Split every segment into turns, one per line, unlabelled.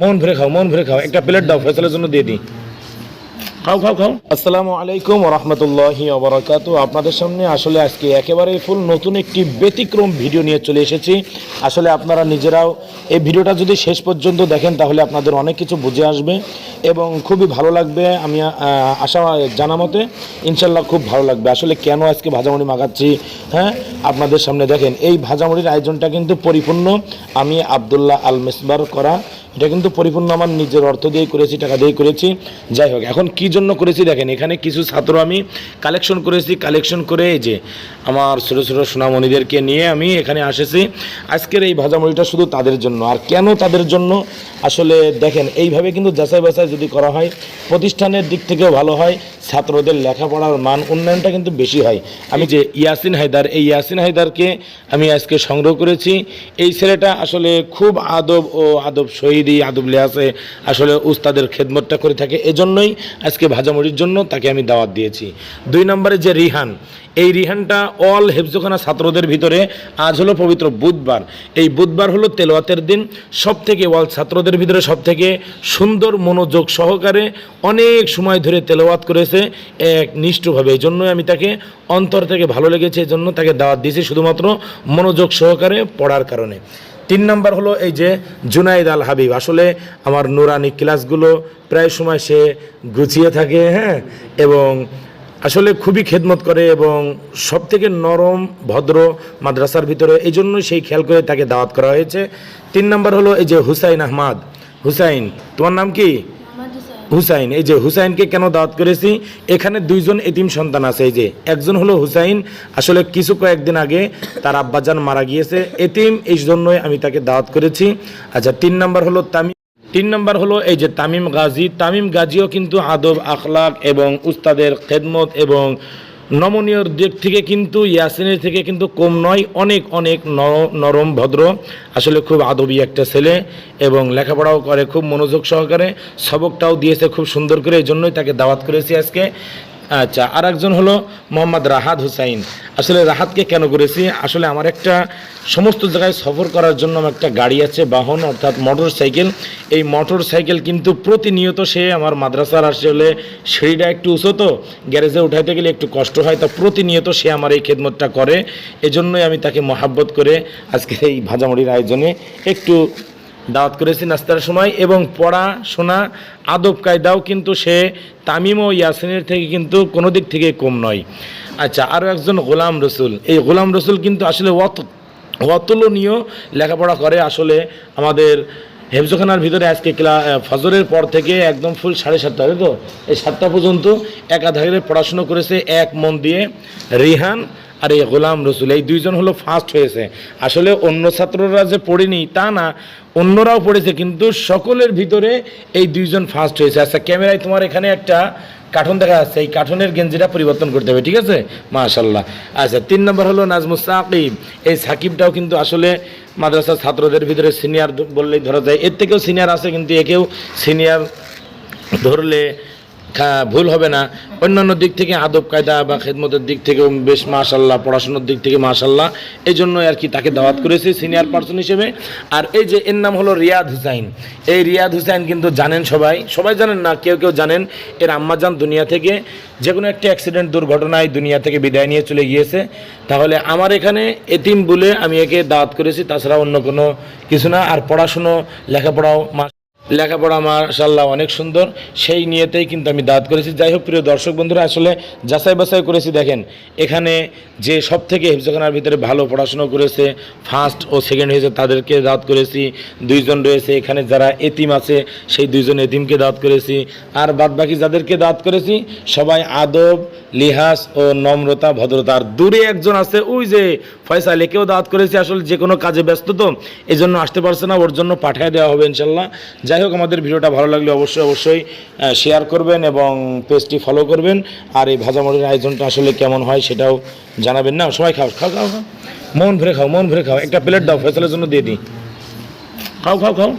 মন ভরে খাও, মন ভরে খাও। একটা প্লেট দাও, ফয়সালের জন্য দিয়ে দিই। খাও খাও খাও। আসসালামু আলাইকুম রহমতুল্লাহি ওবরাকাতু আপনাদের সামনে আসলে আজকে একেবারে ফুল নতুন একটি ব্যতিক্রম ভিডিও নিয়ে চলে এসেছি। আসলে আপনারা নিজেরাও এই ভিডিওটা যদি শেষ পর্যন্ত দেখেন, তাহলে আপনাদের অনেক কিছু বুঝে আসবে এবং খুবই ভালো লাগবে। আমি আশা জানা মতে ইনশাল্লাহ খুব ভালো লাগবে। আসলে কেন আজকে ভাজামুড়ি মাগাচ্ছি হ্যাঁ আপনাদের সামনে দেখেন, এই ভাজামুড়ির আয়োজনটা কিন্তু পরিপূর্ণ। আমি আবদুল্লাহ আল মেসবার করা এটা কিন্তু পরিপূর্ণ আমার নিজের অর্থ দিয়েই করেছি, টাকা দিয়ে করেছি। যাই হোক, এখন কি জন্য করেছি দেখেন, এখানে কিছু ছাত্র আমি কালেকশন করেছি কালেকশন করে যে আমার ছোটো ছোটো সোনামণিদেরকে নিয়ে আমি এখানে আসেছি। আজকের এই ভাজামুড়িটা শুধু তাদের জন্য, আর কেন তাদের জন্য? আসলে দেখেন, এইভাবে কিন্তু যাচাই বাছাই যদি করা হয়, প্রতিষ্ঠানের দিক থেকেও ভালো হয় ছাত্রদের লেখাপড়ার মান উন্নয়নটা কিন্তু বেশি হয়। আমি যে ইয়াসিন হায়দার, এই ইয়াসিন হায়দারকে আমি আজকে সংগ্রহ করেছি। এই ছেলেটা আসলে খুব আদব ও আদব শহীদি আদব লেহাসে আসলে উস্তাদের খেদমতটা করে থাকে। এজন্যই আজকে ভাজামুড়ির জন্য তাকে আমি দাওয়াত দিয়েছি। দুই নম্বরে যে রিহান, এই রিহানটা অল হেফজোখানা ছাত্রদের ভিতরে আজ হলো পবিত্র বুধবার। এই বুধবার হলো তেলোয়াতের দিন। সব থেকে অল ছাত্রদের ভিতরে সব থেকে সুন্দর মনোযোগ সহকারে অনেক সময় ধরে তেলাওয়াত করেছে। এক নিষ্ঠভাবে এই জন্যই আমি তাকে অন্তর থেকে ভালো লেগেছে, এই জন্য তাকে দাওয়াত দিয়েছি শুধুমাত্র মনোযোগ সহকারে পড়ার কারণে। তিন নাম্বার হলো এই যে জুনাইদ আল হাবিব। আসলে আমার নুরানি ক্লাসগুলো প্রায় সময় সে গুছিয়ে থাকে হ্যাঁ? এবং আসলে খুবই খেদমত করে এবং সব থেকে নরম, ভদ্র মাদ্রাসার ভিতরে এই জন্যই সেই খেয়াল করে তাকে দাওয়াত করা হয়েছে। তিন নম্বর হলো এই যে হুসাইন আহমাদ। হুসাইন, তোমার নাম কি? হুসাইন, এই যে হুসাইনকে কেন দাওয়াত করেছি? এখানে দুইজন এতিম সন্তান আছে, এই যে একজন হলো হুসাইন, আসলে কিছু কয়েকদিন আগে তার আব্বাজান মারা গিয়েছে। এতিম, এই জন্যই আমি তাকে দাওয়াত করেছি। আচ্ছা তিন নম্বর হলো তামিম, তিন নম্বর হলো এই যে তামিম গাজী। তামিম গাজীও কিন্তু আদব, আখলাক এবং উস্তাদের খেদমত এবং নমনীয়র দিক থেকে কিন্তু, ইয়াসিনের থেকে কিন্তু কম নয়, অনেক অনেক নরম, ভদ্র, আসলে খুব আদবী একটা ছেলে এবং লেখাপড়াও করে, খুব মনোযোগ সহকারে, সবকটাও দিয়েছে খুব সুন্দর করে এই জন্যই তাকে দাওয়াত করেছি আজকে। আচ্ছা আর একজন হলো মোহাম্মদ রাহাত হুসাইন। আসলে রাহাতকে কেন করেছি আসলে আমার একটা সমস্ত জায়গায় সফর করার জন্য আমার একটা গাড়ি আছে, বাহন অর্থাৎ মোটর সাইকেল এই মোটর সাইকেল কিন্তু প্রতিনিয়ত সে আমার মাদ্রাসার আসলে সিঁড়িটা একটু উঁচু তো, গ্যারেজে উঠাইতে গেলে একটু কষ্ট হয়, তা প্রতিনিয়ত সে আমার এই খেদমতটা করে। এজন্যই আমি তাকে মহাব্বত করে আজকে এই ভাজামুড়ির আয়োজনে একটু দাওয়াত করেছি নাস্তার সময় এবং পড়াশোনা আদব কায়দাও কিন্তু সে তামিম ও ইয়াসিনের থেকে কিন্তু কোনো দিক থেকে কম নয়। আচ্ছা আরও একজন গোলাম রসুল। এই গোলাম রসুল কিন্তু আসলে অত অতুলনীয় লেখাপড়া করে। আসলে আমাদের হেফজোখানার ভিতরে আজকে ক্লা ফজরের পর থেকে একদম ফুল সাড়ে সাতটা তো? এই সাতটা পর্যন্ত একাধারে পড়াশুনো করেছে এক মন দিয়ে। রিহান আর এই গোলাম রসুল, এই দুইজন হলো ফার্স্ট হয়েছে। আসলে অন্য ছাত্ররা যে পড়েনি, তা না, অন্যরাও পড়েছে, কিন্তু সকলের ভিতরে এই দুইজন ফার্স্ট হয়েছে। আচ্ছা ক্যামেরায় তোমার এখানে একটা কার্টুন দেখা যাচ্ছে, এই কার্টুনের গেঞ্জিটা পরিবর্তন করতে হবে, ঠিক আছে? মাশাল্লাহ আচ্ছা তিন নম্বর হলো নাজমুস সাকিব। এই সাকিবটাও কিন্তু আসলে মাদ্রাসার ছাত্রদের ভিতরে সিনিয়র বললেই ধরা যায়। এর থেকেও সিনিয়র আছে, কিন্তু একেও সিনিয়র ধরলে ভুল হবে না। অন্যান্য দিক থেকে আদব কায়দা বা খেদমতের দিক থেকেও বেশ মাশাল্লাহ পড়াশোনার দিক থেকে মাশাল্লাহ এই জন্য আর কি তাকে দাওয়াত করেছি সিনিয়র পার্সন হিসেবে। আর এই যে, এর নাম হলো রিয়াদ হুসাইন। এই রিয়াদ হুসাইন কিন্তু জানেন সবাই। সবাই জানেন না, কেউ কেউ জানেন। এর আম্মাজান দুনিয়া থেকে। যে কোনো একটি অ্যাক্সিডেন্ট দুর্ঘটনায় দুনিয়া থেকে বিদায় নিয়ে চলে গিয়েছে। তাহলে আমার এখানে এতিম বলে আমি একে দাওয়াত করেছি, তাছাড়া অন্য কোনো কিছু না। আর পড়াশুনো, লেখাপড়াও মা- লেখাপড়া মাশাল্লাহ অনেক সুন্দর। সেই নিয়েতেই কিন্তু আমি দাঁত করেছি। যাই হোক, প্রিয় দর্শক বন্ধুরা, আসলে যাচাই বাছাই করেছি, দেখেন, এখানে যে সব থেকে হিফজখানার ভিতরে ভালো পড়াশুনো করেছে ফার্স্ট ও সেকেন্ড হয়েছে, তাদেরকে দাঁত করেছি। দুইজন রয়েছে, এখানে যারা এতিম আছে, সেই দুইজন এতিমকে দাঁত করেছি। আর বাদ বাকি যাদেরকে দাঁত করেছি, সবাই আদব লিহাস ও নম্রতা ভদ্রতা। আর দূরে একজন আছে ওই যে ফয়সাল একেও দাওয়াত করেছি আসলে যে কোনো কাজে ব্যস্ত তো এই জন্য আসতে পারছে না ওর জন্য পাঠিয়ে দেওয়া হবে ইনশাল্লাহ যাই হোক আমাদের ভিডিওটা ভালো লাগলে অবশ্যই অবশ্যই শেয়ার করবেন এবং পেজটি ফলো করবেন। আর এই ভাজামুড়ির আয়োজনটা আসলে কেমন হয় সেটাও জানাবেন না। সবাই খাও খাও খাও খাও। মন ভরে খাও মন ভরে খাও। একটা প্লেট দাও ফয়সালের জন্য দিয়ে দিই। খাও খাও খাও।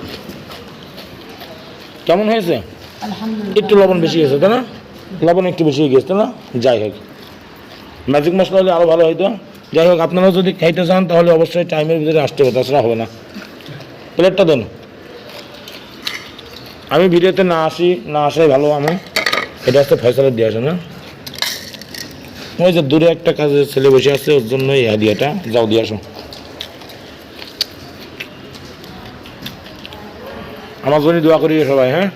কেমন হয়েছে? একটু লবণ বেশি গেছে তাই না? লবণ একটু বেশি হয়ে গেছে না? যাই হোক। ম্যাজিক মশলা হলে আরও ভালো হইতো। যাই হোক, আপনারাও যদি খাইতে চান, তাহলে অবশ্যই টাইমের ভিতরে আসতে হবে, তাছাড়া হবে না। প্লেটটা দেন। আমি ভিডিওতে না আসি, না আসাই ভালো আমি। এটা হচ্ছে ফয়সালের দিয়ে আসে না। ওই যে দূরে একটা কাজে ছেলে বসে আছে, ওর জন্য এই হাদিয়াটা যাও, দিয়ে আসো। আমার জন্য দোয়া করি সবাই হ্যাঁ?